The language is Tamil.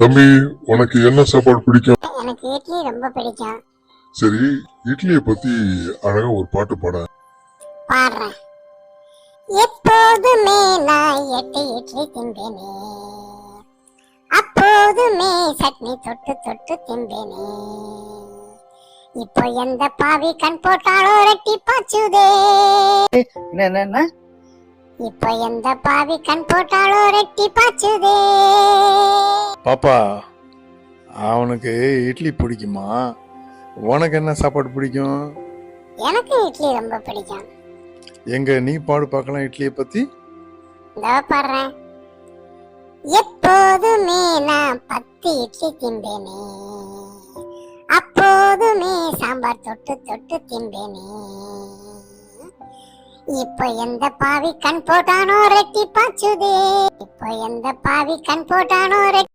தம்பி உனக்கு என்ன சாப்பாடு பிடிக்கும்? எனக்கு இட்லி ரொம்ப பிடிக்கும். சரி இட்லியை பத்தி அழகா ஒரு பாட்டு பாட. பாடுறேன். எப்போதுமே நான் எட்டு இட்லி திம்பேனே அப்போதுமே சட்னி தொட்டு தொட்டு திம்பேனே இப்போ எந்த பாவி கண் போட்டாலோ ரெட்டி பாச்சுதே என்ன என்ன என்ன? இப்போ எந்த பாவி கண் போட்டாலோ ரெட்டி பாச்சுதே பாப்பா அவனுக்கு இட்லி பிடிக்குமா? உனக்கு என்ன சாப்பாடு பிடிக்கும்? எனக்கு இட்லி ரொம்ப பிடிக்கும். எங்க நீ பாடு பார்க்கலாம் இட்லியை பத்தி. இதோ பாடுறேன். எப்போதுமே நான் பத்து இட்லி திம்பேனே அப்போதுமே சாம்பார் தொட்டு தொட்டு திம்பேனே இப்போ எந்த பாவி கண் போட்டானோ ரெட்டி பாச்சுதே. இப்போ எந்த பாவி கண் போட்டானோ